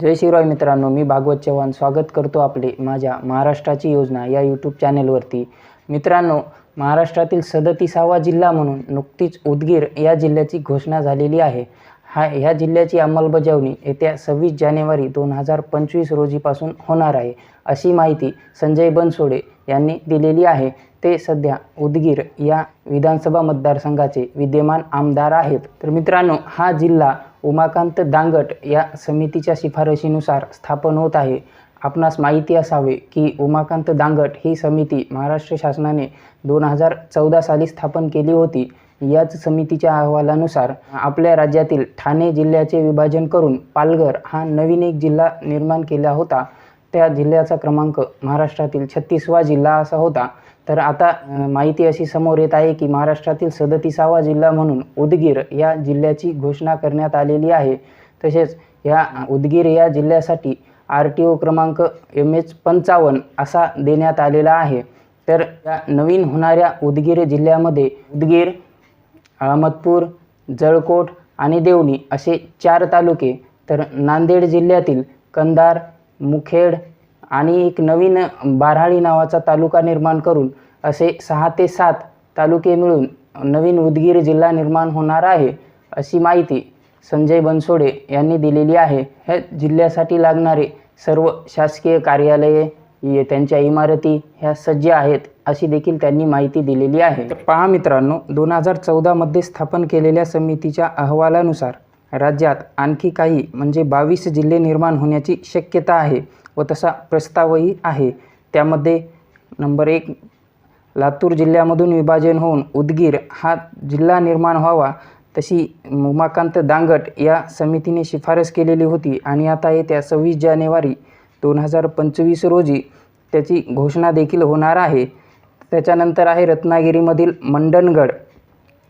जय शिवराय मित्रांनो मी भागवत चव्हाण स्वागत करतो आपले माझ्या महाराष्ट्राची योजना या यूट्यूब चॅनेलवरती मित्रांनो महाराष्ट्रातील सदतीसावा जिल्हा म्हणून नुकतीच उदगीर या जिल्ह्याची घोषणा झालेली आहे. हा ह्या जिल्ह्याची अंमलबजावणी येत्या सव्वीस जानेवारी दोन हजार पंचवीस रोजीपासून होणार आहे अशी माहिती संजय बनसोडे यांनी दिलेली आहे. ते सध्या उदगीर या विधानसभा मतदारसंघाचे विद्यमान आमदार आहेत. तर मित्रांनो हा जिल्हा उमाकांत दांगट या समितीच्या शिफारशीनुसार स्थापन होत आहे. आपणास माहिती असावे की उमाकांत दांगट ही समिती महाराष्ट्र शासनाने दोन हजार चौदा साली स्थापन केली होती. याच समितीच्या अहवालानुसार आपल्या राज्यातील ठाणे जिल्ह्याचे विभाजन करून पालघर हा नवीन एक जिल्हा निर्माण केला होता. त्या जिल्ह्याचा क्रमांक महाराष्ट्रातील छत्तीसवा जिल्हा असा होता. तर आता माहिती अशी समोर येत आहे की महाराष्ट्रातील सदतीसावा जिल्हा म्हणून उदगीर या जिल्ह्याची घोषणा करण्यात आलेली आहे. तसेच या उदगीर या जिल्ह्यासाठी आर टी ओ क्रमांक एम एच पंचावन्न असा देण्यात आलेला आहे. तर या नवीन होणाऱ्या उदगीर जिल्ह्यामध्ये उदगीर अहमदपूर जळकोट आणि देवणी असे चार तालुके तर नांदेड जिल्ह्यातील कंधार मुखेड आणि एक नवीन बाराळी नावाचा तालुका निर्माण करून असे सहा ते सात तालुके मिळून नवीन उदगीर जिल्हा निर्माण होणार आहे अशी माहिती संजय बनसोडे यांनी दिलेली आहे. ह्या जिल्ह्यासाठी लागणारे सर्व शासकीय कार्यालये ये- त्यांच्या इमारती ह्या सज्ज आहेत अशी देखील त्यांनी माहिती दिलेली आहे. तर पहा मित्रांनो दोन हजार चौदामध्ये स्थापन केलेल्या समितीच्या अहवालानुसार राज्यात आणखी काही म्हणजे बावीस जिल्हे निर्माण होण्याची शक्यता आहे. व तसा प्रस्तावही आहे. त्यामध्ये नंबर एक लातूर जिल्ह्यामधून विभाजन होऊन उदगीर हा जिल्हा निर्माण व्हावा तशी उमाकांत दांगट या समितीने शिफारस केलेली होती आणि आता येत्या सव्वीस जानेवारी दोन हजार पंचवीस रोजी त्याची घोषणा देखील होणार आहे. त्याच्यानंतर आहे रत्नागिरीमधील मंडणगड.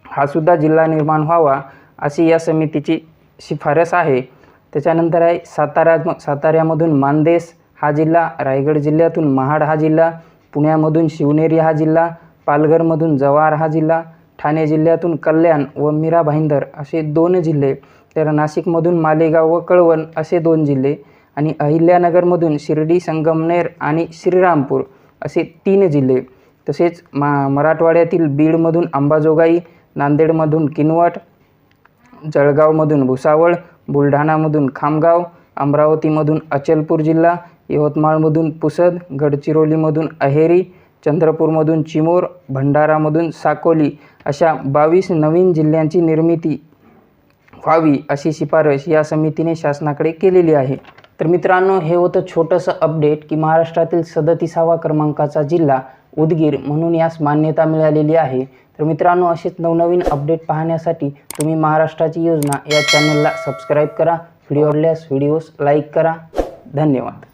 हा सुद्धा जिल्हा निर्माण व्हावा अशी या समितीची शिफारस आहे. त्याच्यानंतर आहे सातारा साताऱ्यामधून मानदेस हा जिल्हा रायगड जिल्ह्यातून महाड हा जिल्हा पुण्यामधून शिवनेरी हा जिल्हा पालघरमधून जव्हार हा जिल्हा ठाणे जिल्ह्यातून कल्याण व मीरा भाईंदर असे दोन जिल्हे तर नाशिकमधून मालेगाव व कळवण असे दोन जिल्हे आणि अहिल्यानगरमधून शिर्डी संगमनेर आणि श्रीरामपूर असे तीन जिल्हे. तसेच मा मराठवाड्यातील बीडमधून अंबाजोगाई नांदेडमधून किनवट जळगावमधून भुसावळ बुलढाणामधून खामगाव अमरावतीमधून अचलपूर जिल्हा यवतमाळमधून पुसद गडचिरोलीमधून अहेरी चंद्रपूरमधून चिमूर भंडारामधून साकोली अशा बावीस नवीन जिल्ह्यांची निर्मिती व्हावी अशी शिफारस या समितीने शासनाकडे केलेली आहे. तर मित्रांनो हे होतं छोटंसं अपडेट की महाराष्ट्रातील सदतीसावा क्रमांकाचा जिल्हा उदगीर म्हणून यास मान्यता मिळालेली आहे. तर मित्रांनो असेच नवनवीन अपडेट पाहण्यासाठी तुम्ही महाराष्ट्राची योजना या चॅनलला सबस्क्राईब करा व्हिडिओ आवडल्यास व्हिडिओस लाईक करा. धन्यवाद.